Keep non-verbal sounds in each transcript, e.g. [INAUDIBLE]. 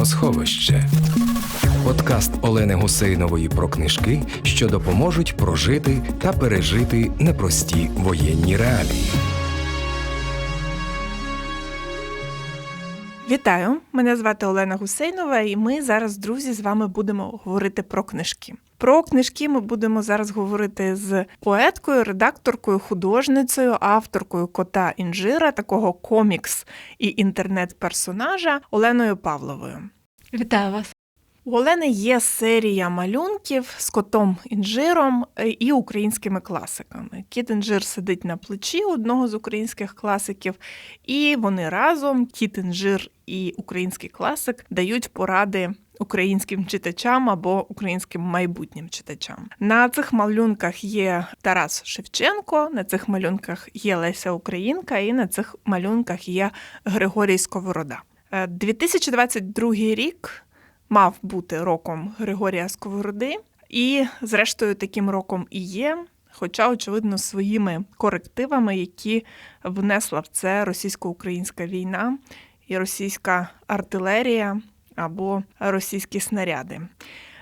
Книгосховище. Подкаст Олени Гусейнової про книжки, що допоможуть прожити та пережити непрості воєнні реалії. Вітаю! Мене звати Олена Гусейнова, і ми зараз, друзі, з вами будемо говорити про книжки. Про книжки ми будемо зараз говорити з поеткою, редакторкою, художницею, авторкою кота інжира, такого комікс і інтернет-персонажа Оленою Павловою. Вітаю вас. У Олени є серія малюнків з котом інжиром е, і українськими класиками. Кіт інжир сидить на плечі одного з українських класиків, і вони разом, кіт інжир і український класик, дають поради. Українським читачам або українським майбутнім читачам на цих малюнках є Тарас Шевченко, на цих малюнках є Леся Українка, і на цих малюнках є Григорій Сковорода. Е, 2022 рік мав бути роком Григорія Сковороди, і, зрештою, таким роком і є. Хоча, очевидно, своїми корективами, які внесла в це російсько-українська війна і російська артилерія або російські снаряди.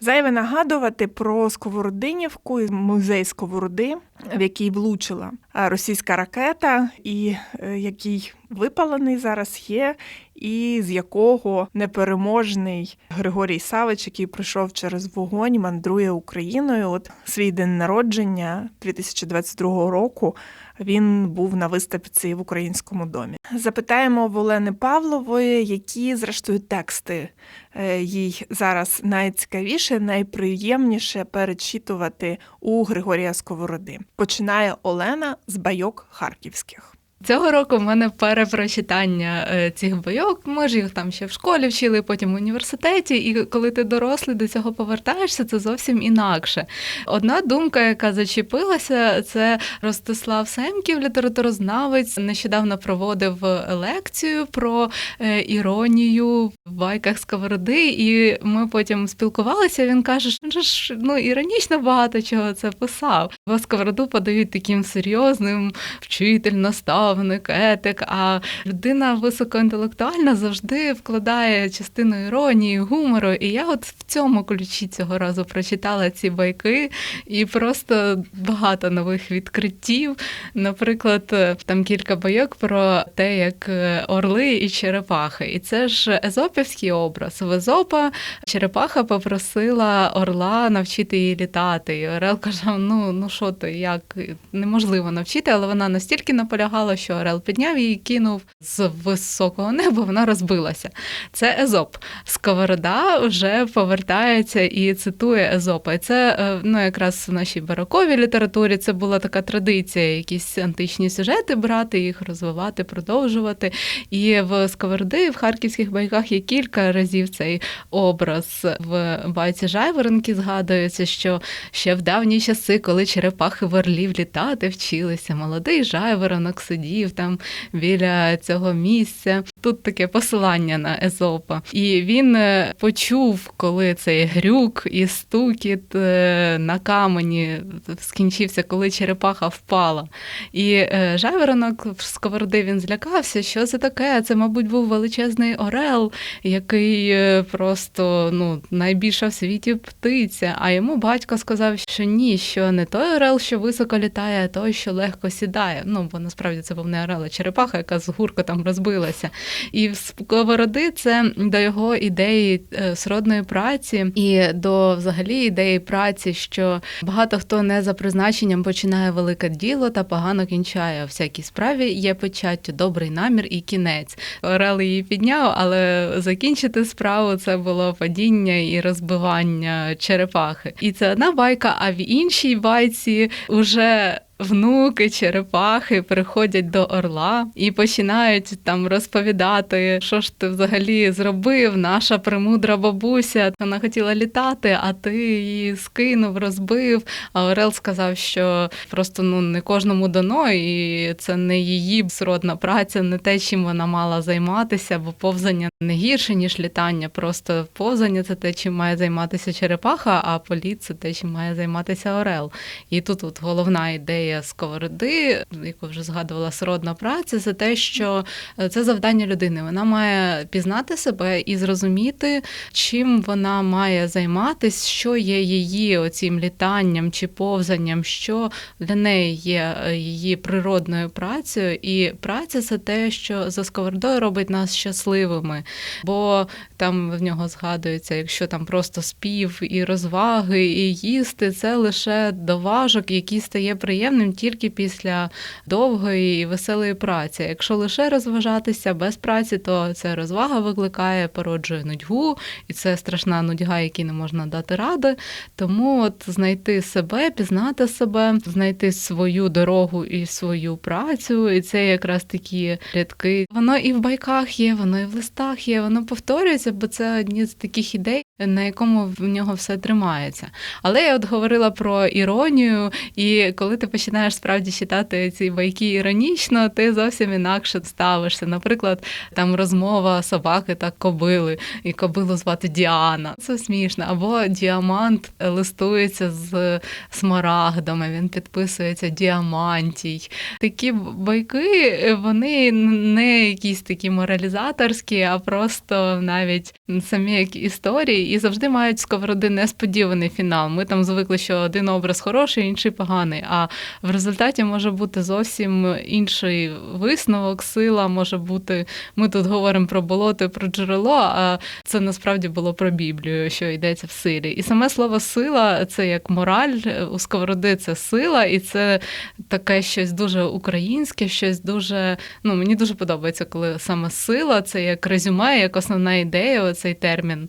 Зайве нагадувати про Сковородинівку, музей Сковороди, в який влучила російська ракета, і е, який випалений зараз є, і з якого непереможний Григорій Савич, який пройшов через вогонь, мандрує Україною. От свій день народження 2022 року. Він був на виставці в українському домі. Запитаємо в Олени Павлової, які, зрештою, тексти е, їй зараз найцікавіше, найприємніше перечитувати у Григорія Сковороди. Починає Олена з байок харківських. Цього року в мене перепрочитання е, цих бойок. Ми ж їх там ще в школі вчили, потім в університеті. І коли ти дорослий до цього повертаєшся, це зовсім інакше. Одна думка, яка зачепилася, це Ростислав Семків, літературознавець, нещодавно проводив лекцію про е, іронію в байках Сковороди, і ми потім спілкувалися. Він каже, що ж ну іронічно багато чого це писав. Бо Сковороду подають таким серйозним вчитель, настав наставник, етик. А людина високоінтелектуальна завжди вкладає частину іронії, гумору. І я от в цьому ключі цього разу прочитала ці байки і просто багато нових відкриттів. Наприклад, там кілька байок про те, як орли і черепахи. І це ж езопівський образ. В Езопа черепаха попросила орла навчити її літати. І Орел каже: ну ну що ти, як неможливо навчити, але вона настільки наполягала, що Орел підняв її, кинув з високого неба, вона розбилася. Це Езоп. Сковорода вже повертається і цитує Езопа. І це е, ну, якраз в нашій бароковій літературі це була така традиція, якісь античні сюжети брати, їх розвивати, продовжувати. І в Сковороди, в харківських байках є кілька разів цей образ. В байці Жайворонки згадується, що ще в давні часи, коли черепахи в орлів літати вчилися, молодий жайворонок сидів там біля цього місця. Тут таке посилання на Езопа. І він е, почув, коли цей грюк і стукіт е, на камені скінчився, коли черепаха впала. І е, жайворонок в сковороди він злякався, що це таке? Це, мабуть, був величезний орел, який просто ну, найбільша в світі птиця. А йому батько сказав, що ні, що не той орел, що високо літає, а той, що легко сідає. Ну, бо насправді це був не орел, а черепаха, яка з гуркотом розбилася. І в сковороди це до його ідеї сродної праці і до взагалі ідеї праці, що багато хто не за призначенням починає велике діло та погано кінчає. У всякій справі є печаттю добрий намір і кінець. Орел її підняв, але закінчити справу це було падіння і розбивання черепахи. І це одна байка, а в іншій байці вже внуки, черепахи приходять до орла і починають там розповідати, що ж ти взагалі зробив. Наша премудра бабуся вона хотіла літати, а ти її скинув, розбив. А Орел сказав, що просто ну не кожному дано, і це не її сродна праця, не те, чим вона мала займатися, бо повзання не гірше ніж літання. Просто повзання це те, чим має займатися черепаха, а політ це те, чим має займатися Орел. І тут от головна ідея ідея сковороди, яку вже згадувала сродна праця, це те, що е, це завдання людини. Вона має пізнати себе і зрозуміти, чим вона має займатися, що є її оцім літанням чи повзанням, що для неї є е, її природною працею. І праця це те, що за сковородою робить нас щасливими. Бо там в нього згадується, якщо там просто спів і розваги, і їсти, це лише доважок, який стає приємним тільки після довгої і веселої праці. Якщо лише розважатися без праці, то ця розвага викликає, породжує нудьгу, і це страшна нудьга, якій не можна дати ради. Тому от знайти себе, пізнати себе, знайти свою дорогу і свою працю, і це якраз такі рядки. Воно і в байках є, воно і в листах є, воно повторюється, бо це одні з таких ідей, на якому в нього все тримається. Але я от говорила про іронію, і коли ти починаєш справді читати ці байки іронічно, ти зовсім інакше ставишся. Наприклад, там розмова собаки та кобили, і кобилу звати Діана. Це смішно. Або діамант листується з смарагдами, він підписується діамантій. Такі байки, вони не якісь такі моралізаторські, а просто навіть самі як історії, і завжди мають сковороди несподіваний фінал. Ми там звикли, що один образ хороший, інший поганий. А в результаті може бути зовсім інший висновок, сила може бути. Ми тут говоримо про болото про джерело, а це насправді було про Біблію, що йдеться в силі. І саме слово сила це як мораль у сковороди це сила, і це таке щось дуже українське, щось дуже. Ну мені дуже подобається, коли саме сила це як резюме, як основна ідея, цей термін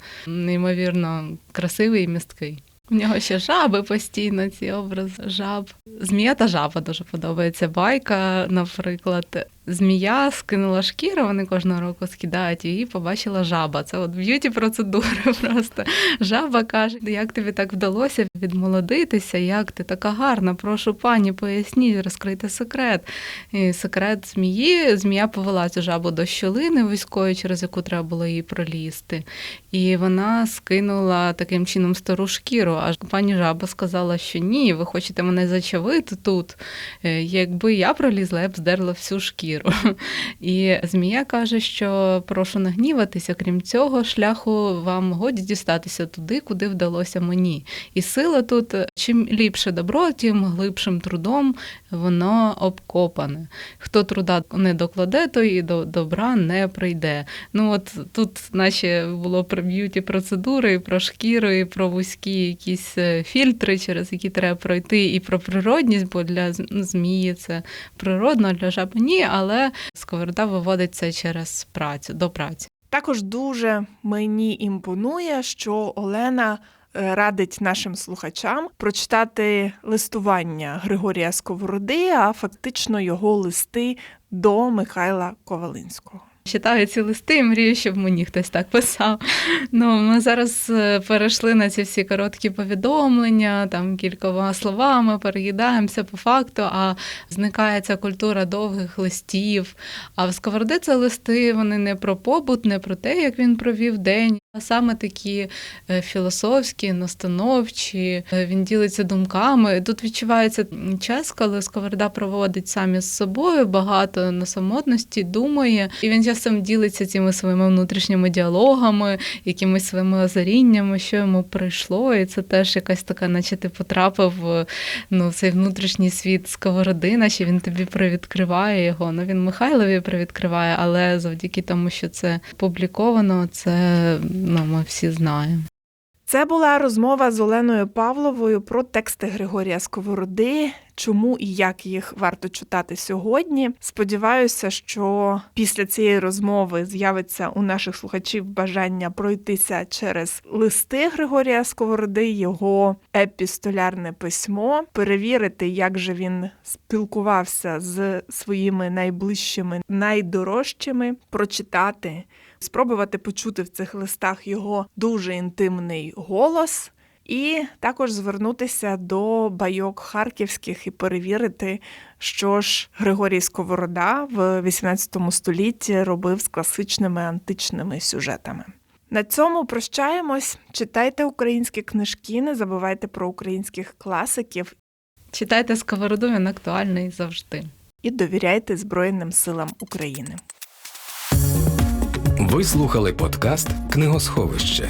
неймовірно красивий і місткий. У нього ще жаби постійно, ці образи жаб. Змія та жаба дуже подобається. Байка, наприклад. Змія скинула шкіру, вони кожного року скидають її, побачила жаба. Це от б'юті процедури [LAUGHS] просто. Жаба каже, як тобі так вдалося відмолодитися, як ти така гарна, прошу пані, поясніть, розкрийте секрет. І секрет змії, змія повела цю жабу до щілини вузької, через яку треба було її пролізти. І вона скинула таким чином стару шкіру. Аж пані жаба сказала, що ні, ви хочете мене зачавити тут. Е, Якби я пролізла, я б здерла всю шкіру. [LAUGHS] І Змія каже, що прошу не гніватися, крім цього, шляху вам годі дістатися туди, куди вдалося мені. І сила тут, чим ліпше добро, тим глибшим трудом воно обкопане. Хто труда не докладе, той і до добра не прийде. Ну от тут, наче було про б'юті процедури, і про шкіру, і про вузькі якісь е, фільтри, через які треба пройти, і про природність, бо для змії це природно, для жаби ні, але сковорода виводиться через працю до праці. Також дуже мені імпонує, що Олена е, радить нашим слухачам прочитати листування Григорія Сковороди, а фактично його листи до Михайла Ковалинського. Читаю ці листи і мрію, щоб мені хтось так писав. Ну, ми зараз е, перейшли на ці всі короткі повідомлення, там кількома словами переїдаємося по факту, а зникає ця культура довгих листів. А в Сковороди це листи вони не про побут, не про те, як він провів день, а саме такі е, філософські, настановчі. Е, Він ділиться думками. Тут відчувається час, коли Сковорода проводить самі з собою багато на самотності, думає, і він часом ділиться цими своїми внутрішніми діалогами, якимись своїми озаріннями, що йому прийшло. І це теж якась така, наче ти потрапив в ну, цей внутрішній світ сковороди, наче він тобі привідкриває його. Ну він Михайлові привідкриває, але завдяки тому, що це публіковано, це ну, ми всі знаємо. Це була розмова з Оленою Павловою про тексти Григорія Сковороди, чому і як їх варто читати сьогодні. Сподіваюся, що після цієї розмови з'явиться у наших слухачів бажання пройтися через листи Григорія Сковороди, його епістолярне письмо, перевірити, як же він спілкувався з своїми найближчими, найдорожчими, прочитати спробувати почути в цих листах його дуже інтимний голос, і також звернутися до байок харківських і перевірити, що ж Григорій Сковорода в XVIII столітті робив з класичними античними сюжетами. На цьому прощаємось. Читайте українські книжки, не забувайте про українських класиків Читайте сковороду, він актуальний завжди. І довіряйте Збройним силам України. Ви слухали подкаст Книгосховище.